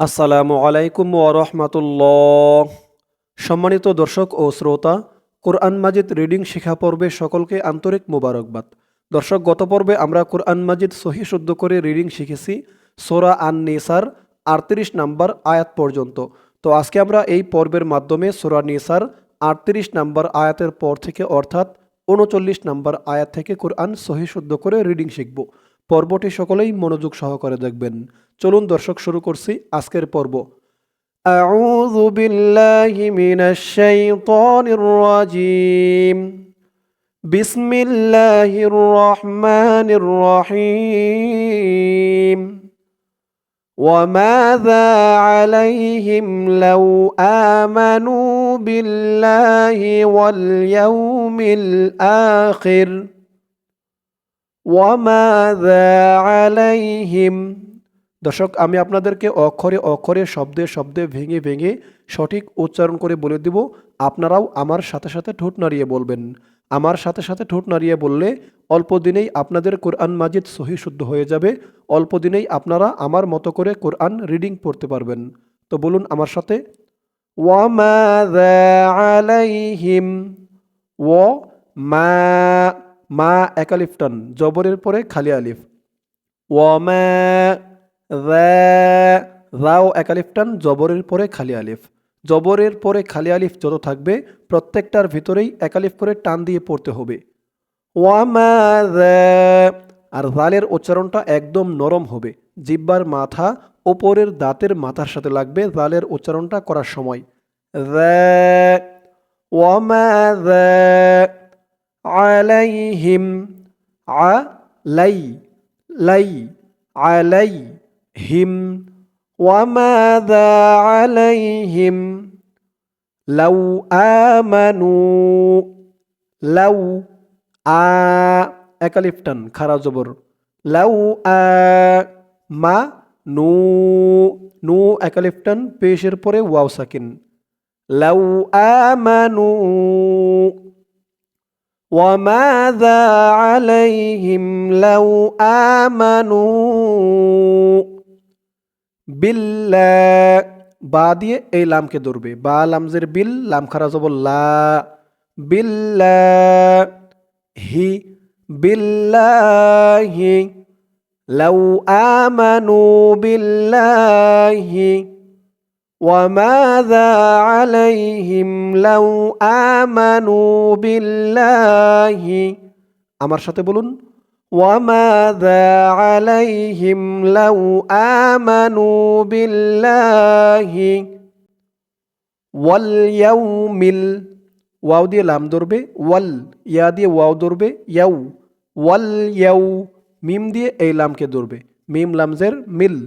আসসালামু আলাইকুম ওরহমতুল্লাহ সম্মানিত দর্শক ও শ্রোতা, কোরআন মাজিদ রিডিং শিখা পর্বে সকলকে আন্তরিক মোবারকবাদ। দর্শক, গত পর্বে আমরা কোরআন মাজিদ সহি শুদ্ধ করে রিডিং শিখেছি, সোরা আন নিসার আটত্রিশ নাম্বার আয়াত পর্যন্ত। তো আজকে আমরা এই পর্বের মাধ্যমে সোরা নিসার, আটত্রিশ নাম্বার আয়াতের পর থেকে অর্থাৎ উনচল্লিশ নাম্বার আয়াত থেকে কোরআন সহি শুদ্ধ করে রিডিং শিখব। পর্বটি সকলেই মনোযোগ সহকারে দেখবেন চলুন দর্শক শুরু করছি আজকের পর্ব أعوذ بالله من الشيطان الرجيم بسم الله الرحمن الرحيم وماذا عليهم لو آمنوا بالله واليوم الآخر আলাইহিম দর্শক, আমি আপনাদেরকে অক্ষরে অক্ষরে, শব্দে শব্দে, ভেঙে ভেঙে সঠিক উচ্চারণ করে বলে দিব। আপনারাও আমার সাথে সাথে ঠোঁট নাড়িয়ে বলবেন। আমার সাথে সাথে ঠোঁট নাড়িয়ে বললে অল্প দিনেই আপনাদের কোরআন মাজিদ সহি শুদ্ধ হয়ে যাবে। অল্প দিনেই আপনারা আমার মতো করে কোরআন রিডিং পড়তে পারবেন। তো বলুন আমার সাথে। ওয়া আলাইহিম ও মা মা একালিফটান জবরের পরে খালি আলিফ। ওয়ামা রাও একালিফটান জবরের পরে খালি আলিফ। জবরের পরে খালি আলিফ যত থাকবে, প্রত্যেকটার ভিতরেই একালিফ করে টান দিয়ে পড়তে হবে। ওয়ামা আর জালের উচ্চারণটা একদম নরম হবে। জিব্বার মাথা ওপরের দাঁতের মাথার সাথে লাগবে জালের উচ্চারণটা করার সময়। ওয়ামা আলাইহিম আলাই লাই আলাই হিম ওয়ামাদা আলাইহিম, লাউ আমানু, লাউ আ একালিফটান খারা জবর। লাউ আ মা নু নু একালিফটান পেশের পরে ওয়াও সাকিন। লাউ আমানু وماذا عليهم لو آمنوا বিল্লা বা দিয়ে এই লামকে ধরবে বা লামজের বিল লাম খারা যাব লা বিল্লা হি বিল্লাহি লাউ আমানু বিল্লাহি وماذا عليهم لو آمنوا بالله আমার সাথে বলুন وماذا عليهم لو آمنوا بالله واليوم ওয়াও দিয়ে লাম ধরবে ওয়াল ইয়া দিয়ে ওয়াও ধরবে ইয়াউ ওয়াল ইয়াউ মিম দিয়ে এই লামকে ধরবে মিম লামজের মিল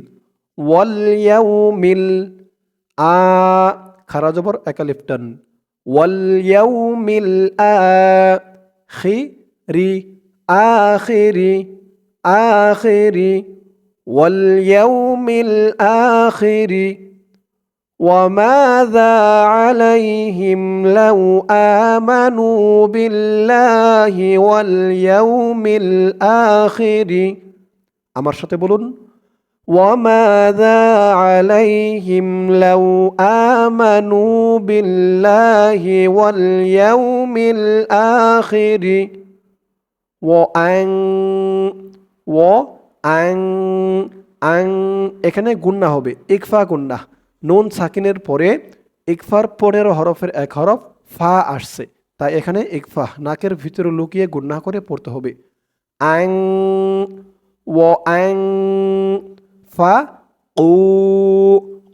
ওয়াল ইয়াউ মিল আ খারা জবর একালিফটান ওয়াল ইয়াউ মিল আ খি রি آخر آخر واليوم الآخر وماذا عليهم لو آمنوا بالله واليوم الآخر আমার সাথে বলুন وماذا عليهم لو آمنوا بالله واليوم الآخر ও আং ও আং আং এখানে গুন্না হবে ইকফা গুন্না নুন সাকিনের পরে ইকফার পনেরো হরফের এক হরফ ফা আসছে তাই এখানে ইকফা নাকের ভিতরে লুকিয়ে গুন্না করে পড়তে হবে আং ও আং ফা উ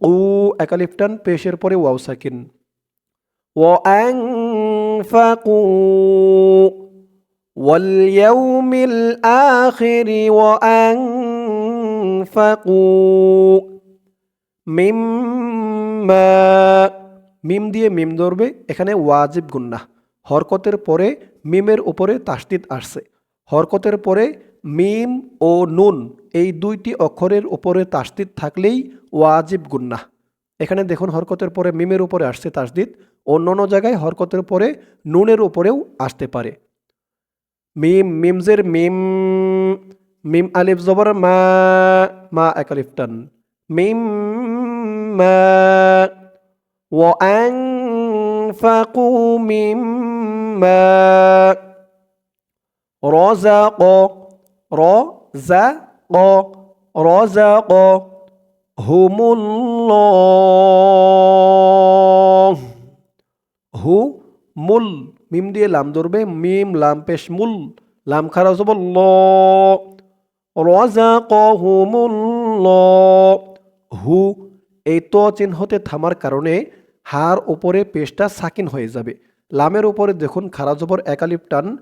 উ একালিফটান পেশের পরে ওয়াও সাকিন ও আং ফা কু واليوم الآخر وأنفقوا মিম্মা মিম দিয়ে মিম ধরবে এখানে ওয়াজিব গুন্না হরকতের পরে মিমের উপরে তাসদিদ আসছে হরকতের পরে মিম ও নুন এই দুইটি অক্ষরের উপরে তাসদিদ থাকলেই ওয়াজিব গুন্না এখানে দেখুন হরকতের পরে মিমের উপরে আসছে তাসদিদ, অন্যান্য জায়গায় হরকতের পরে নুনের উপরেও আসতে পারে। মিম, মিমজের মিম মিম আলিফ জবর মা মা এক আলিফ মিম, মা মিম রজা ক رزق هم الله হু মুল মিম দিয়ে লাম ধরবে মিম লাম পেশ মুল লাম খারা যাব ল রাযাকাহুমুল্ল হু এই ত চিহ্নতে থামার কারণে হার উপরে পেশটা সাকিন হয়ে যাবে লামের উপরে দেখুন খারা জবর একালিফ টান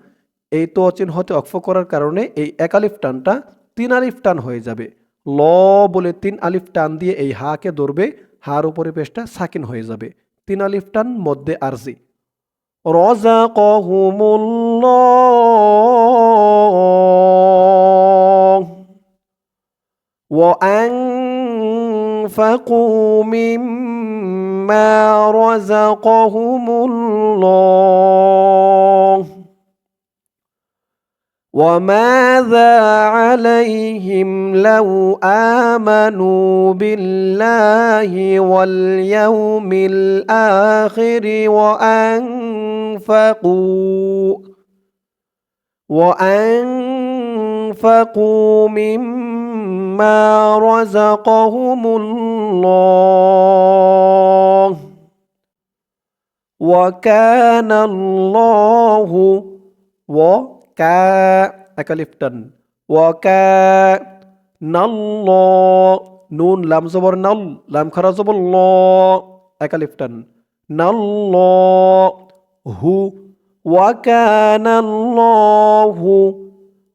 এই তো চিহ্নতে অক্ষ করার কারণে এই একালিফ টানটা তিন আলিফ টান হয়ে যাবে ল বলে তিন আলিফ টান দিয়ে এই হাকে ধরবে হার উপরে পেশটা সাকিন হয়ে যাবে তিন আলিফ টান মধ্যে আরজি রজাকহুমুল্লাহ وأنفقوا مما رزقهم الله وماذا عليهم لو آمنوا بالله واليوم الآخر وأنفقوا وأنفقوا مما رزقهم الله وكان الله وكا أكلفتن وكان الله نون لام زبر نل لام خرا زبر الله أكلفتن نالله هو وكان الله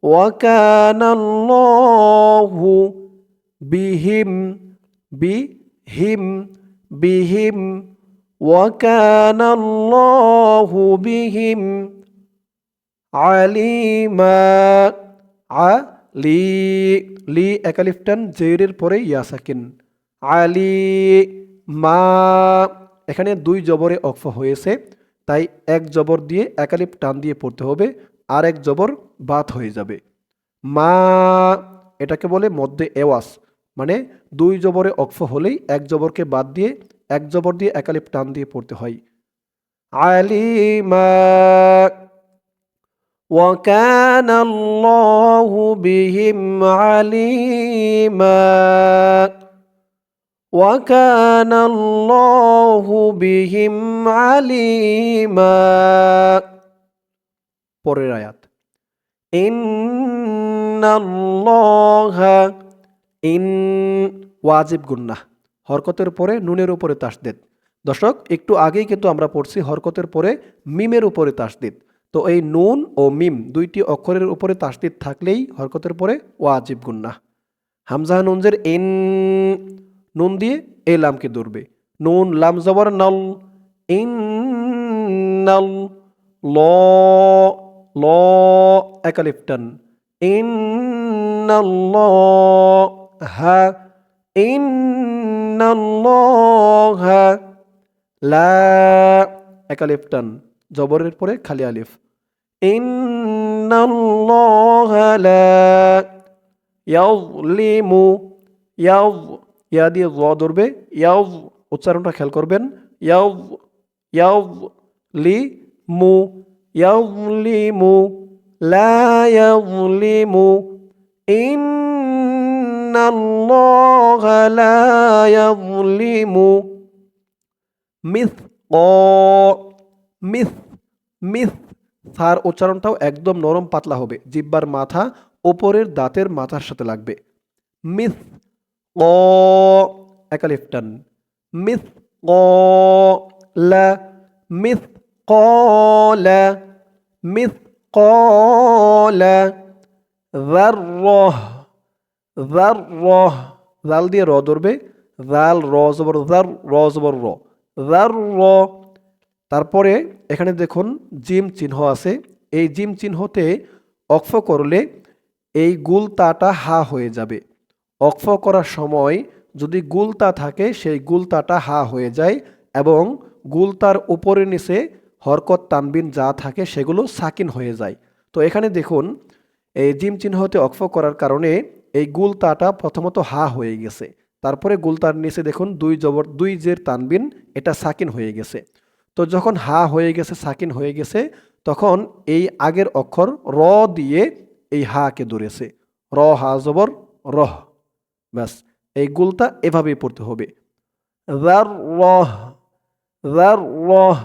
وكان الله بهم بهم بهم وكان الله بهم আলিমা আ লি লি একালিফটান জেরের পরে ইয়াসাকিন। আলি, মা, এখানে দুই জবরে অক্ফ হয়েছে, তাই এক জবর দিয়ে একালিপ টান দিয়ে পড়তে হবে, আর এক জবর বাত হয়ে যাবে। মা, এটাকে বলে মধ্যে এওয়াস মানে দুই জবরে অক্ষ হলেই এক জবরকে বাদ দিয়ে এক জবর দিয়ে একালিপ টান দিয়ে পড়তে হয়। আলিমা وكان الله بهم عليما وكان الله بهم عليما পরের আয়াত ইন্নাল্লাহ ইন ওয়াজিব গুন্নাহ হরকতের পরে নুনের উপরে তাসদিদ দর্শক একটু আগেই কিন্তু আমরা পড়ছি হরকতের পরে মিমের উপরে তাসদিদ তো এই নুন ও মিম দুইটি অক্ষরের উপরে তাসদিদ থাকলেই হরকতের পরে ওয়াজিব গুন্নাহ হামজাহ নুনজের ইন, নুন দিয়ে এই লামকে ধরবে। নুন, লাম, জবর, নল, ইন, নল, ল ল একালিফটান ইন হা ইন হা, লা একালিফটান জবরের পরে খালি আলিফ। ইন্নাল্লাহ লা ইয়াযলিমু ইয়ায ইয়া দিয়ে জ ধরবে ইয়াজ উচ্চারণটা খেয়াল করবেন ইয়াজ ইয়াজ লি মু ইয়াজলিমু লা ইয়াজলিমু ইন্নাল্লাহ লা ইয়াজলিমু মিথ মিথ মিথ সার উচ্চারণটাও একদম নরম পাতলা হবে, জিব্বার মাথা ওপরের দাঁতের মাথার সাথে লাগবে। মিস ক একালিফটন মিস ক, লা। মিস ক, লা। মিস ক, লা। রহ র। রহ জাল দিয়ে র ধরবে। জাল র জবর জার র জবর, র। র। তারপরে এখানে দেখুন জিম চিহ্ন আছে। এই জিম চিহ্নতে অক্ফ করলে এই গুল তাটা হা হয়ে যাবে। অক্ফ করার সময় যদি গুলতা থাকে, সেই গুলতাটা হা হয়ে যায় এবং গুলতার উপরে নিচে হরকত, তানবিন যা থাকে সেগুলো সাকিন হয়ে যায়। তো এখানে দেখুন, এই জিম চিহ্নতে অক্ফ করার কারণে এই গুলতাটা প্রথমত হা হয়ে গেছে। তারপরে গুলতার নিচে দেখুন, দুই জবর, দুই জের তানবিন, এটা সাকিন হয়ে গেছে। তো যখন হা হয়ে গেছে সাকিন হয়ে গেছে তখন এই আগের অক্ষর র দিয়ে এই হাকে ধরেছে র হা জবর রহ ব্যাস এই গুলতা এভাবেই পড়তে হবে রার রহ রার রহ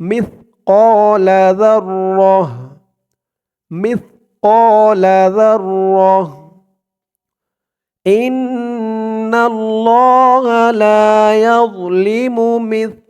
مثقال ذرة مثقال ذرة إن الله لا يظلم مثقال ذرة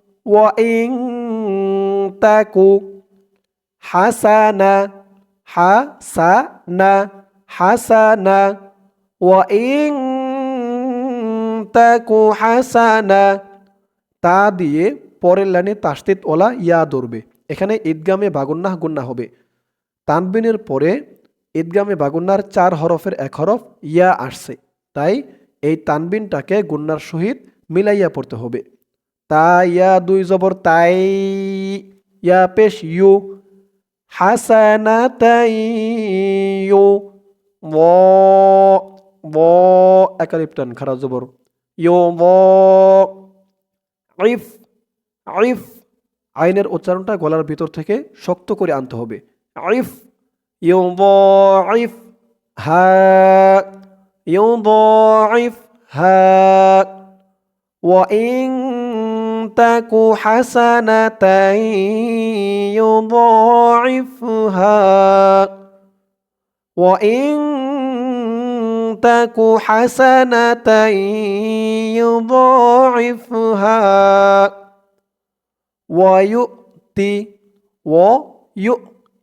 কু হাসানা হাসানা হাসানা ও ইং তাকু হাসানা তা দিয়ে পরের লাইনে তাস্তিত ওলা ইয়া ধরবে। এখানে ঈদগামে বাগুন্নাহ গুন্না হবে। তানবিনের পরে ঈদগামে বাগুন্নার চার হরফের এক হরফ ইয়া আসছে। তাই এই তানবিনটাকে গুন্নার সহিত মিলাইয়া পড়তে হবে। তা ইয়া দুই জবর তাই, ইয়া পেশ ইউ। হাসানা তাই ইউ ব ব একালিপ্টান খারাপ জবর। ইউ, ব আইফ আইফ আইনের উচ্চারণটা গলার ভিতর থেকে শক্ত করে আনতে হবে। আইফ ইউ, ব আইফ হা, ইউ, ব আইফ হা। ওয়া ইং تك حسنة يضاعفها وإن تك حسنة يضاعفها ওয়ায়ুতি ও ইউ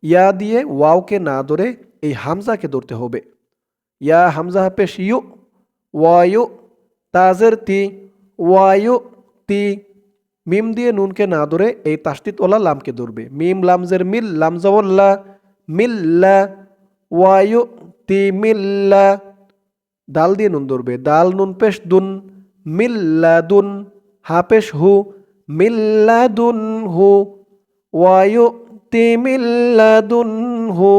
ইয়া দিয়ে ওয়াওকে না ধরে এই হামজাকে ধরতে হবে ইয়া হামজা পেশ ইউ ওয়ায়ু তাজের তি ওয়ায়ু তি মিম দিয়ে নুনকে না ধরে এই তাস্তিত ওলা লামকে ধরবে। মিম লামজের মিল লামজাওল্লা মিল্লা, ওয়ায়ু তি মিল্লা। দাল দিয়ে নুন ধরবে। দাল নুন, পেশ, দুন, মিল্লা, দুন, হা, পেশ, হু মিল্লাদুনহু ওয়ায়ুতি মিল্লাদুনহু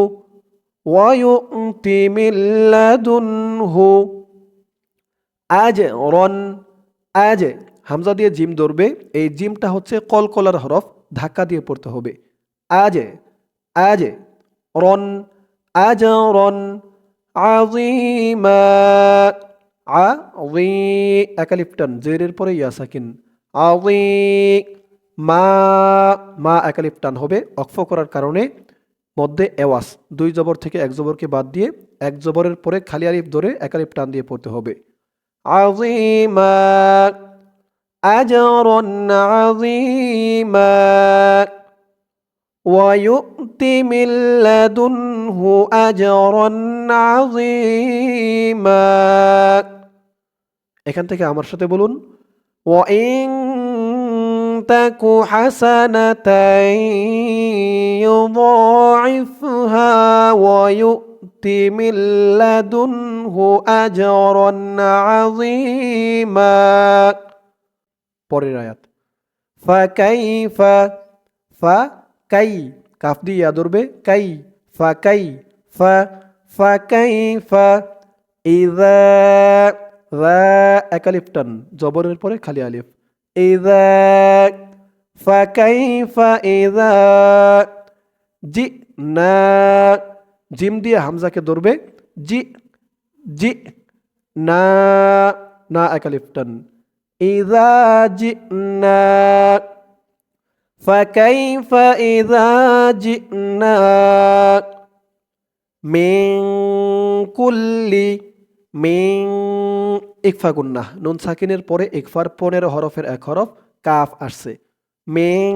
ওয়ায়ুতি মিল্লাদুনহু আজ রন আজ হামজা দিয়ে জিম ধরবে, এই জিমটা হচ্ছে কলকলার হরফ, ধাক্কা দিয়ে পড়তে হবে। আজ আজ, রন আজ রন আজিমা আ একালিপ্টন জেরের পরে ইয়াসাকিন আউই মা মা একালিপ টান হবে, অক্ফ করার কারণে মধ্যে এওয়াস দুই জবর থেকে এক জবরকে বাদ দিয়ে এক জবরের পরে খালি আলিফ ধরে একালিপ টান দিয়ে পড়তে হবে। আযীমা আজরন আযীমা ويؤتي من لدنه أجرا عظيما এখান থেকে আমার সাথে বলুন وإن تك حسنة يضاعفها ويؤت من لدنه أجرا عظيما পরের আয়াত। ফাকাইফ ফা ফা কাই, কাফ দিয়ে ইয়া ধরবে, কাই, ফা কাই, ফা ফাকাইফা ইযা রা একালিফটান জবরের পরে খালি আলিফ। ইযা জি, না, জিম দিয়ে হামজাকে ধরবে, জি জি, না না একালিফটান ইযা জিনা فكيف إذا جئنا من كل মিং ইকফা গুন্না নুন সাকিনের পরে ইকফার পনেরো হরফের এক হরফ কাফ আসছে মিং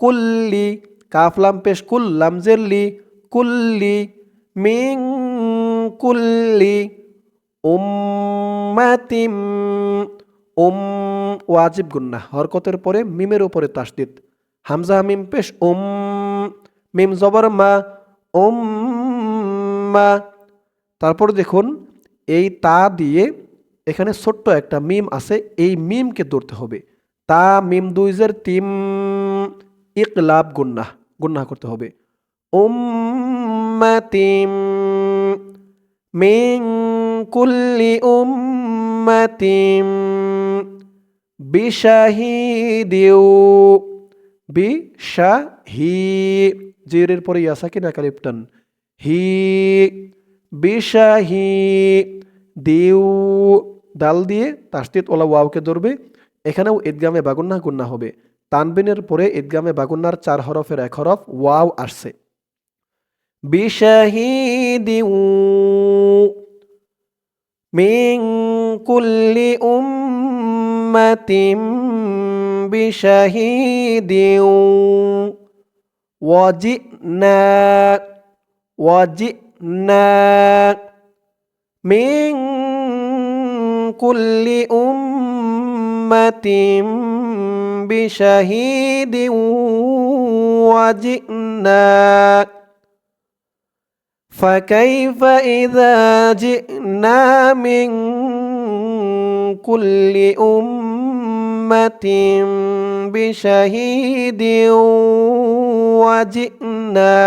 কুল্লি কাফ লাম পেশ কুল্লাম জেল্লি কুল্লি মিং কুল্লি উম্মাতিম উম ওয়াজিব গুন্না, হরকতের পরে মিমের উপরে তাসদিদ। হামজা মিম পেশ উম মিম জবর মা উম মা। তারপর দেখুন, এই তা দিয়ে এখানে ছোট্ট একটা মিম আছে, এই মিমকে ধরতে হবে। তা, মিম দুইজের তিম, ইকলাব গুন্না গুন্না করতে হবে। উম্মাতিম মিন কুল্লি উম্মাতিম বিশাহিদিউ, বিশাহি, জিরের পরে ইয়াসা কিনা কালিপটান হি, বিশাহি, দিউ, দাল দিয়ে তাস্তিত ওলা ওয়াওকে ধরবে, এখানেও ঈদগামে বাগুন্না গুন্না হবে। তানবিনের পরে ঈদগামে বাগুন্নার চার হরফের এক হরফ ওয়াও আসছে। بشهيد من كل أمة بشهيد وجئنا وجئنا من كل أمة بشهيد وجئنا فكيف إذا جئنا من كل أمة بشهيد وجئنا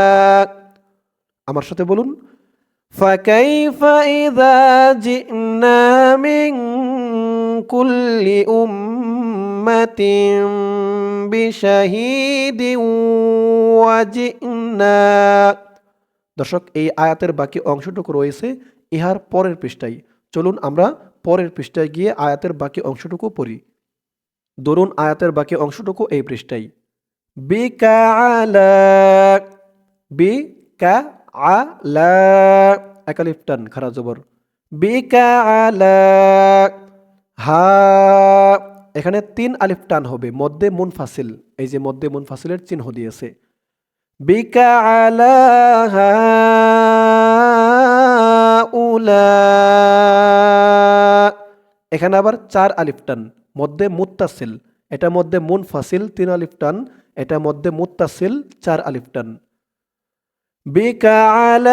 আমার সাথে বলুন فكيف إذا جئنا من كل أمة بشهيد وجئنا দর্শক, এই আয়াতের বাকি অংশটুকু রয়েছে ইহার পরের পৃষ্ঠায়। চলুন আমরা পরের পৃষ্ঠায় গিয়ে আয়াতের বাকি অংশটুকু পড়ি। দরুন আয়াতের বাকি অংশটুকু এই পৃষ্ঠায়। টান, খারা জবর। আলা, হা, এখানে তিন আলিফ টান হবে, মধ্যে মুনফাসিল, এই যে মধ্যে মুনফাসিলের চিহ্ন দিয়েছে। বিকা আলা হা উলা এখানে আবার চার আলিফ টান মধ্যে মুত্তাসিল এটা মধ্যে মুনফাসিল তিন আলিফ টান এটা মধ্যে মুত্তাসিল চার আলিফ টান بك على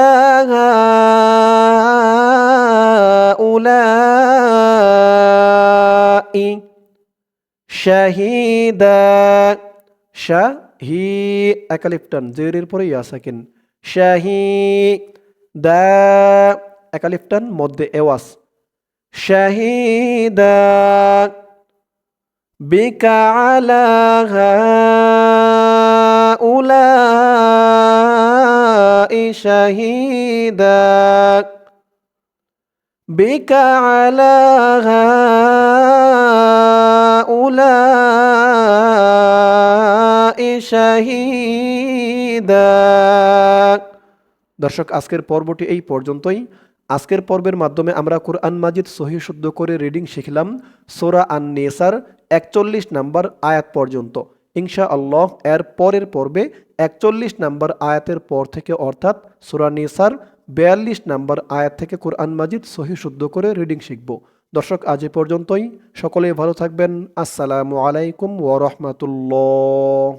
هؤلاء شهيدا শাহি একালিফটান জেরের পরে ইয়া সাকিন শাহি দা একালিফটান মধ্যে এওয়াস শাহিদা বিকা আলা هؤلاء شهيدا بك على هؤلاء শাহিদা। দর্শক, আজকের পর্বটি এই পর্যন্তই। আজকের পর্বের মাধ্যমে আমরা কোরআন মাজিদ সহি শুদ্ধ করে রিডিং শিখলাম সোরা আন নেসার একচল্লিশ নাম্বার আয়াত পর্যন্ত। ইংশা আল্লাহ এর পরের পর্বে একচল্লিশ নাম্বার আয়াতের পর থেকে অর্থাৎ সোরা নেসার বিয়াল্লিশ নাম্বার আয়াত থেকে কোরআন মাজিদ সহি শুদ্ধ করে রিডিং শিখব। দর্শক, আজ এ পর্যন্তই। সকলেই ভালো থাকবেন। আসসালামু আলাইকুম ওরহমতুল্লা